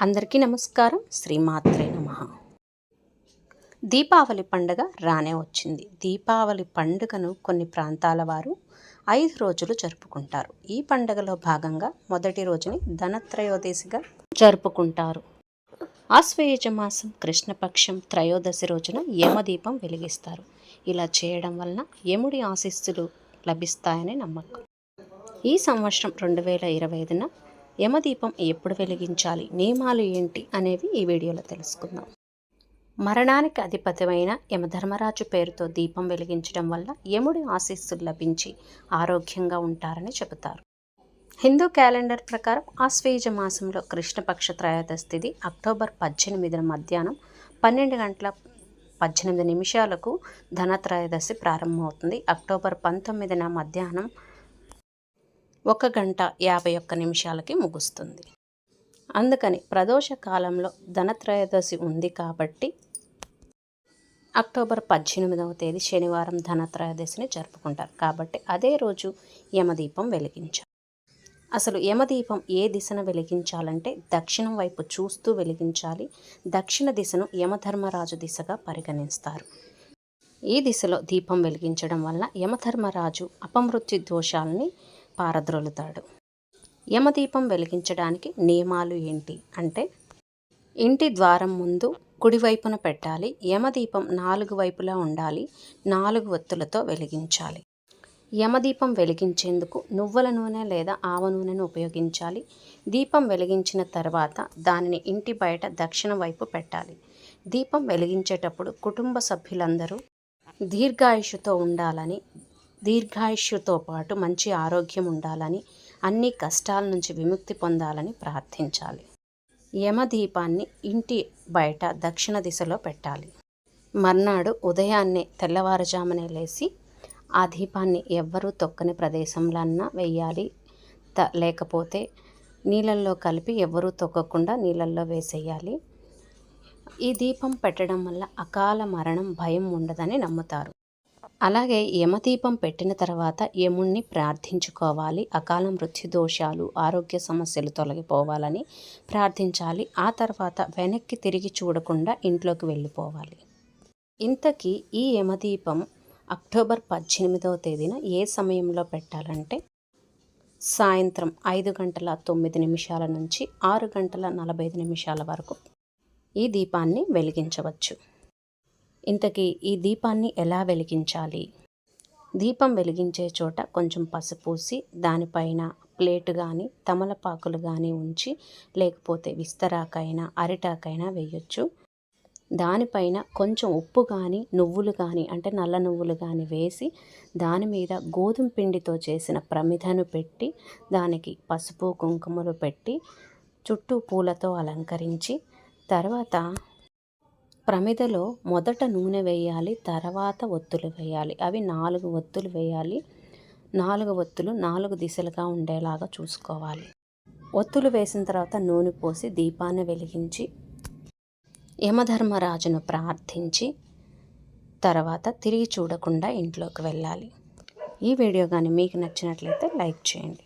అందరికీ నమస్కారం. శ్రీమాత్రే నమ. దీపావళి పండుగ రానే వచ్చింది. దీపావళి పండుగను కొన్ని ప్రాంతాల వారు ఐదు రోజులు జరుపుకుంటారు. ఈ పండుగలో భాగంగా మొదటి రోజుని ధనత్రయోదశిగా జరుపుకుంటారు. ఆశ్వయుజ మాసం కృష్ణపక్షం త్రయోదశి రోజున యమదీపం వెలిగిస్తారు. ఇలా చేయడం వలన యముడి ఆశీస్సులు లభిస్తాయని నమ్మకం. ఈ సంవత్సరం రెండు వేల ఇరవై ఐదున యమదీపం ఎప్పుడు వెలిగించాలి? నియమాలు ఏంటి? అనేవి ఈ వీడియోలో తెలుసుకుందాం. మరణానికి అధిపతిమైన యమధర్మరాజు పేరుతో దీపం వెలిగించడం వల్ల యముడి ఆశీస్సులు లభించి ఆరోగ్యంగా ఉంటారని చెబుతారు. హిందూ క్యాలెండర్ ప్రకారం ఆశ్వేయుజ మాసంలో కృష్ణపక్ష త్రయోదశి తిథి అక్టోబర్ పద్దెనిమిదిన మధ్యాహ్నం పన్నెండు గంటల పద్దెనిమిది నిమిషాలకు ధనత్రయోదశి ప్రారంభమవుతుంది. అక్టోబర్ పంతొమ్మిదిన మధ్యాహ్నం ఒక గంట యాభై ఒక్క నిమిషాలకి ముగుస్తుంది. అందుకని ప్రదోష కాలంలో ధనత్రయోదశి ఉంది కాబట్టి అక్టోబర్ పద్దెనిమిదవ తేదీ శనివారం ధనత్రయోదశిని జరుపుకుంటారు. కాబట్టి అదే రోజు యమదీపం వెలిగించారు అసలు యమదీపం ఏ దిశను వెలిగించాలంటే దక్షిణం వైపు చూస్తూ వెలిగించాలి. దక్షిణ దిశను యమధర్మరాజు దిశగా పరిగణిస్తారు. ఈ దిశలో దీపం వెలిగించడం వల్ల యమధర్మరాజు అపమృత్యు దోషాలని పారద్రోలుతాడు. యమదీపం వెలిగించడానికి నియమాలు ఏంటి? అంటే ఇంటి ద్వారం ముందు కుడివైపున పెట్టాలి యమదీపం నాలుగు వైపులా ఉండాలి నాలుగు ఒత్తులతో వెలిగించాలి. యమదీపం వెలిగించేందుకు నువ్వుల నూనె లేదా ఆవ నూనెను ఉపయోగించాలి. దీపం వెలిగించిన తర్వాత దానిని ఇంటి బయట దక్షిణ వైపు పెట్టాలి. దీపం వెలిగించేటప్పుడు కుటుంబ సభ్యులందరూ దీర్ఘాయుషుతో ఉండాలని దీర్ఘాయుష్యుతో పాటు మంచి ఆరోగ్యం ఉండాలని అన్ని కష్టాల నుంచి విముక్తి పొందాలని ప్రార్థించాలి. యమదీపాన్ని ఇంటి బయట దక్షిణ దిశలో పెట్టాలి. మర్నాడు ఉదయాన్నే తెల్లవారుజామునే లేచి ఆ దీపాన్ని ఎవ్వరూ తొక్కని ప్రదేశంలో వెయ్యాలి త లేకపోతే నీళ్ళల్లో కలిపి ఎవ్వరూ తొక్కకుండా నీళ్ళల్లో వేసేయాలి. ఈ దీపం పెట్టడం వల్ల అకాల మరణం భయం ఉండదని నమ్ముతారు. అలాగే యమదీపం పెట్టిన తర్వాత యముణ్ణి ప్రార్థించుకోవాలి. అకాల మృత్యు దోషాలు ఆరోగ్య సమస్యలు తొలగిపోవాలని ప్రార్థించాలి. ఆ తర్వాత వెనక్కి తిరిగి చూడకుండా ఇంట్లోకి వెళ్ళిపోవాలి. ఇంతకీ ఈ యమదీపం అక్టోబర్ పద్దెనిమిదవ తేదీన ఏ సమయంలో పెట్టాలంటే సాయంత్రం ఐదు గంటల తొమ్మిది నిమిషాల నుంచి ఆరు గంటల నలభై ఐదు నిమిషాల వరకు ఈ దీపాన్ని వెలిగించవచ్చు. ఇంతకీ ఈ దీపాన్ని ఎలా వెలిగించాలి? దీపం వెలిగించే చోట కొంచెం పసుపూసి దానిపైన ప్లేట్ కానీ తమలపాకులు కానీ ఉంచి లేకపోతే విస్తరాకైనా అరిటాకైనా వేయొచ్చు. దానిపైన కొంచెం ఉప్పు కానీ నువ్వులు కానీ అంటే నల్ల నువ్వులు కానీ వేసి దాని మీద గోధుమ పిండితో చేసిన ప్రమిదను పెట్టి దానికి పసుపు కుంకుమలు పెట్టి చుట్టూ పూలతో అలంకరించి తర్వాత ప్రమిదలో మొదట నూనె వేయాలి తర్వాత ఒత్తులు వేయాలి. అవి నాలుగు ఒత్తులు వేయాలి. నాలుగు ఒత్తులు నాలుగు దిశలుగా ఉండేలాగా చూసుకోవాలి. ఒత్తులు వేసిన తర్వాత నూనె పోసి దీపాన్ని వెలిగించి యమధర్మరాజును ప్రార్థించి తర్వాత తిరిగి చూడకుండా ఇంట్లోకి వెళ్ళాలి. ఈ వీడియో కానీ మీకు నచ్చినట్లయితే లైక్ చేయండి.